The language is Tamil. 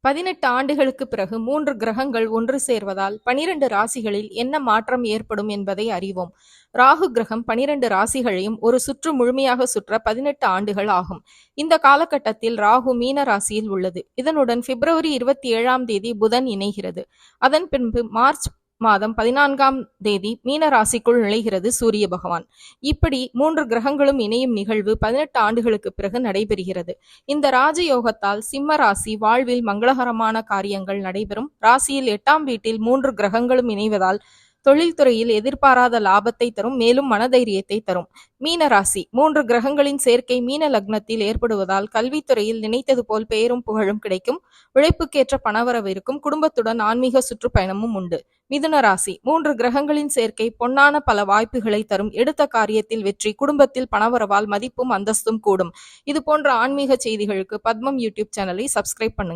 பதினெட்டு ஆண்டுகளுக்கு பிறகு மூன்று கிரகங்கள் ஒன்று சேர்வதால் பனிரெண்டு ராசிகளில் என்ன மாற்றம் ஏற்படும் என்பதை அறிவோம். ராகு கிரகம் பனிரெண்டு ராசிகளையும் ஒரு சுற்று முழுமையாக சுற்ற பதினெட்டு ஆண்டுகள் ஆகும். இந்த காலகட்டத்தில் ராகு மீன ராசியில் உள்ளது. இதனுடன் பிப்ரவரி இருபத்தி ஏழாம் தேதி புதன் இணைகிறது. அதன் பின்பு மார்ச் மாதம் பதினான்காம் தேதி மீன ராசிக்குள் நுழைகிறது சூரிய பகவான். இப்படி மூன்று கிரகங்களும் இணையும் நிகழ்வு பதினெட்டு ஆண்டுகளுக்கு பிறகு நடைபெறுகிறது. இந்த ராஜயோகத்தால் சிம்ம ராசி வாழ்வில் மங்களகரமான காரியங்கள் நடைபெறும். ராசியில் எட்டாம் வீட்டில் மூன்று கிரகங்களும் இணைவதால் தொழில்துறையில் எதிர்பாராத லாபத்தை தரும் மேலும் மனதைரியத்தை தரும். மீன ராசி மூன்று கிரகங்களின் சேர்க்கை மீன லக்னத்தில் ஏற்படுவதால் கல்வித்துறையில் நினைத்தது போல் பெயரும் புகழும் கிடைக்கும். உழைப்புக்கேற்ற பணவரவு இருக்கும். குடும்பத்துடன் ஆன்மீக சுற்றுப்பயணமும் உண்டு. மிதுன ராசி மூன்று கிரகங்களின் சேர்க்கை பொன்னான பல வாய்ப்புகளை தரும். எடுத்த காரியத்தில் வெற்றி குடும்பத்தில் பணவரவால் மதிப்பும் அந்தஸ்தும் கூடும். இது போன்ற ஆன்மீக செய்திகளுக்கு பத்மம் யூடியூப் சேனலை சப்ஸ்கிரைப் பண்ணுங்க.